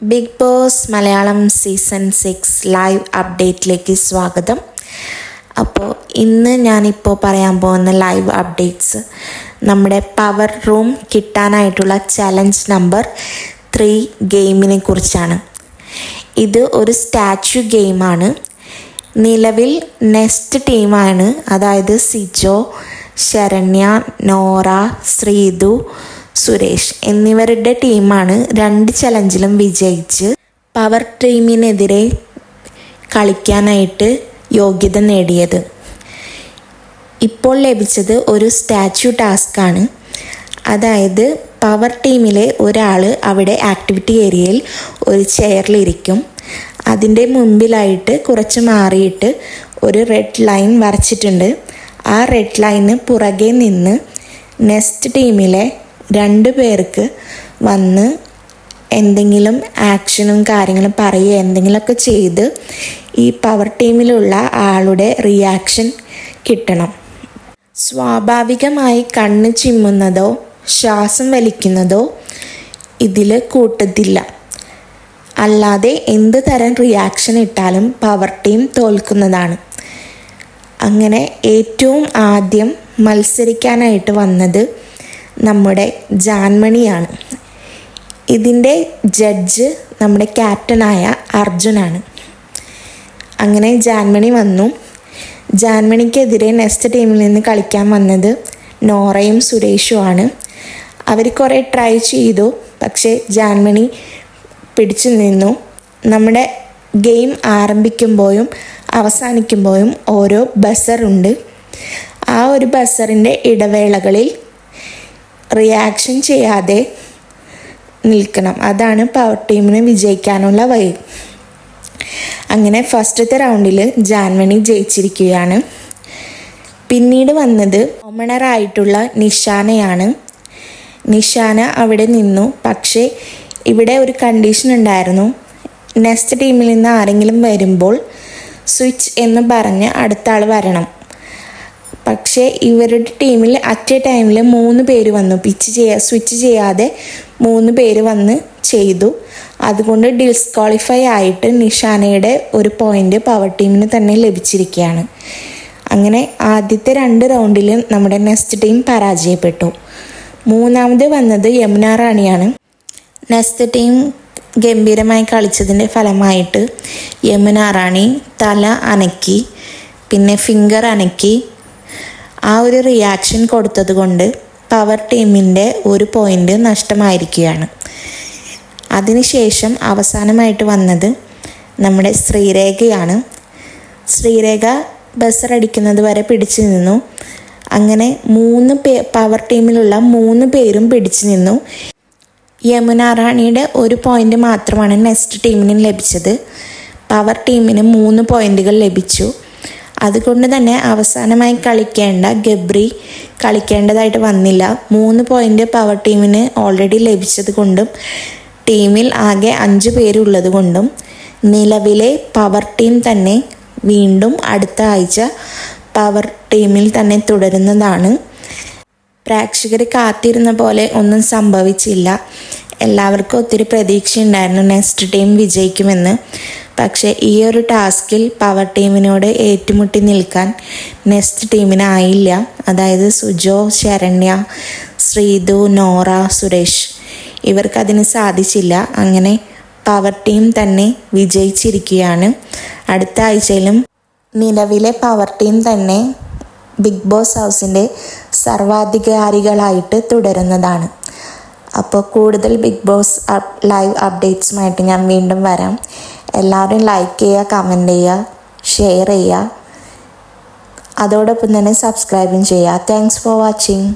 Big Boss Malayalam season six live അപ്ഡേറ്റിലേക്ക് സ്വാഗതം. അപ്പോൾ ഇന്ന് ഞാനിപ്പോൾ പറയാൻ പോകുന്ന ലൈവ് അപ്ഡേറ്റ്സ് നമ്മുടെ പവർ റൂം കിട്ടാനായിട്ടുള്ള ചലഞ്ച് നമ്പർ ത്രീ ഗെയിമിനെ കുറിച്ചാണ്. ഇത് ഒരു സ്റ്റാച്യു ഗെയിമാണ്. നിലവിൽ നെക്സ്റ്റ് ടീമാണ് അതായത് സിജോ ശരണ്യ നോറ ശ്രീതു സുരേഷ് എന്നിവരുടെ ടീമാണ് രണ്ട് ചലഞ്ചിലും വിജയിച്ച് പവർ ടീമിനെതിരെ കളിക്കാനായിട്ട് യോഗ്യത നേടിയത്. ഇപ്പോൾ ലഭിച്ചത് ഒരു സ്റ്റാച്യു ടാസ്ക്കാണ്. അതായത് പവർ ടീമിലെ ഒരാൾ അവിടെ ആക്ടിവിറ്റി ഏരിയയിൽ ഒരു ചെയറിലിരിക്കും. അതിന്റെ മുമ്പിലായിട്ട് കുറച്ച് മാറിയിട്ട് ഒരു റെഡ് ലൈൻ വരച്ചിട്ടുണ്ട്. ആ റെഡ് ലൈന് പുറകെ നിന്ന് നെക്സ്റ്റ് ടീമിലെ രണ്ട് പേർക്ക് വന്ന് എന്തെങ്കിലും ആക്ഷനും കാര്യങ്ങളും പറയുക എന്തെങ്കിലുമൊക്കെ ചെയ്ത് ഈ പവർ ടീമിലുള്ള ആളുടെ റിയാക്ഷൻ കിട്ടണം. സ്വാഭാവികമായി കണ്ണ് ചിമ്മുന്നതോ ശ്വാസം വലിക്കുന്നതോ ഇതിൽ കൂട്ടത്തില്ല. അല്ലാതെ എന്ത് തരം റിയാക്ഷൻ ഇട്ടാലും പവർ ടീം തോൽക്കുന്നതാണ്. അങ്ങനെ ഏറ്റവും ആദ്യം മത്സരിക്കാനായിട്ട് വന്നത് നമ്മുടെ ജാൻമണിയാണ്. ഇതിന്റെ ജഡ്ജ് നമ്മുടെ ക്യാപ്റ്റനായ അർജുനാണ്. അങ്ങനെ ജാൻമണി വന്നു. ജാൻമണിക്കെതിരെ നെക്സ്റ്റ് ടീമിൽ നിന്ന് കളിക്കാൻ വന്നത് നോറയും സുരേഷുമാണ് അവർ കുറേ ട്രൈ ചെയ്തു. പക്ഷേ ജാൻമണി പിടിച്ചു നിന്നു. നമ്മുടെ ഗെയിം ആരംഭിക്കുമ്പോഴും അവസാനിക്കുമ്പോഴും ഓരോ ബസറുണ്ട് ആ ഒരു ബസറിന്റെ ഇടവേളകളിൽ റിയാക്ഷൻ ചെയ്യാതെ നിൽക്കണം. അതാണ് പവർ ടീമിന് വിജയിക്കാനുള്ള വഴി. അങ്ങനെ ഫസ്റ്റത്തെ റൗണ്ടിൽ ജാൻമണി ജയിച്ചിരിക്കുകയാണ്. പിന്നീട് വന്നത് ഓമണറായിട്ടുള്ള നിഷാനയാണ്. നിഷാന അവിടെ നിന്നു. പക്ഷേ ഇവിടെ ഒരു കണ്ടീഷൻ ഉണ്ടായിരുന്നു. നെക്സ്റ്റ് ടീമിൽ നിന്ന് ആരെങ്കിലും വരുമ്പോൾ സ്വിച്ച് എന്ന് പറഞ്ഞ് അടുത്ത ആൾ വരണം. പക്ഷേ ഇവരുടെ ടീമിൽ അറ്റ് എ ടൈമിൽ മൂന്ന് പേര് വന്നു. പിച്ച് ചെയ്യാ സ്വിച്ച് ചെയ്യാതെ മൂന്ന് പേര് വന്ന് ചെയ്തു. അതുകൊണ്ട് ഡിസ്ക്വാളിഫൈ ആയിട്ട് നിഷാനയുടെ ഒരു പോയിന്റ് പവർ ടീമിന് തന്നെ ലഭിച്ചിരിക്കുകയാണ്. അങ്ങനെ ആദ്യത്തെ രണ്ട് റൗണ്ടിൽ നമ്മുടെ നെസ്റ്റ് ടീം പരാജയപ്പെട്ടു. മൂന്നാമത് വന്നത് യമുന റാണിയാണ്. നെസ്റ്റ് ടീം ഗംഭീരമായി കളിച്ചതിന്റെ ഫലമായിട്ട് യമുന റാണി തല അനക്കി പിന്നെ ഫിംഗർ അനക്കി ആ ഒരു റിയാക്ഷൻ കൊടുത്തത് കൊണ്ട് പവർ ടീമിന്റെ ഒരു പോയിന്റ് നഷ്ടമായിരിക്കുകയാണ്. അതിനുശേഷം അവസാനമായിട്ട് വന്നത് നമ്മുടെ ശ്രീരേഖയാണ്. ശ്രീരേഖ ബസറടിക്കുന്നത് വരെ പിടിച്ചു നിന്നു. അങ്ങനെ മൂന്ന് പേ പവർ ടീമിലുള്ള മൂന്ന് പേരും പിടിച്ചു നിന്നു. യമുന റാണിയുടെ ഒരു പോയിന്റ് മാത്രമാണ് നെക്സ്റ്റ് ടീമിന് ലഭിച്ചത്. പവർ ടീമിന് മൂന്ന് പോയിന്റുകൾ ലഭിച്ചു. അതുകൊണ്ട് തന്നെ അവസാനമായി കളിക്കേണ്ട ഗബ്രി കളിക്കേണ്ടതായിട്ട് വന്നില്ല. മൂന്ന് പോയിന്റ് പവർ ടീമിന് ഓൾറെഡി ലഭിച്ചത് കൊണ്ടും ടീമിൽ ആകെ അഞ്ച് പേരുള്ളത് കൊണ്ടും നിലവിലെ പവർ ടീം തന്നെ വീണ്ടും അടുത്ത ആഴ്ച പവർ ടീമിൽ തന്നെ തുടരുന്നതാണ്. പ്രേക്ഷകർ കാത്തിരുന്ന പോലെ ഒന്നും സംഭവിച്ചില്ല. എല്ലാവർക്കും ഒത്തിരി പ്രതീക്ഷയുണ്ടായിരുന്നു. Next team വിജയിക്കുമെന്ന്. പക്ഷേ ഈ ഒരു ടാസ്കിൽ പവർ ടീമിനോട് ഏറ്റുമുട്ടി നിൽക്കാൻ നെക്സ്റ്റ് ടീമിനായില്ല അതായത് സുജോ ശരണ്യ ശ്രീതു നോറ സുരേഷ്. ഇവർക്കതിന് സാധിച്ചില്ല. അങ്ങനെ പവർ ടീം തന്നെ വിജയിച്ചിരിക്കുകയാണ്. അടുത്ത ആഴ്ചയിലും നിലവിലെ പവർ ടീം തന്നെ ബിഗ് ബോസ് ഹൗസിന്റെ സർവാധികാരികളായിട്ട് തുടരുന്നതാണ്. അപ്പോൾ കൂടുതൽ ബിഗ് ബോസ് ലൈവ് അപ്ഡേറ്റ്സുമായിട്ട് ഞാൻ വീണ്ടും വരാം. എല്ലാവരും ലൈക്ക് ചെയ്യുക കമന്റ് ചെയ്യുക ഷെയർ ചെയ്യുക. അതോടൊപ്പം തന്നെ സബ്സ്ക്രൈബും ചെയ്യുക. Thanks for watching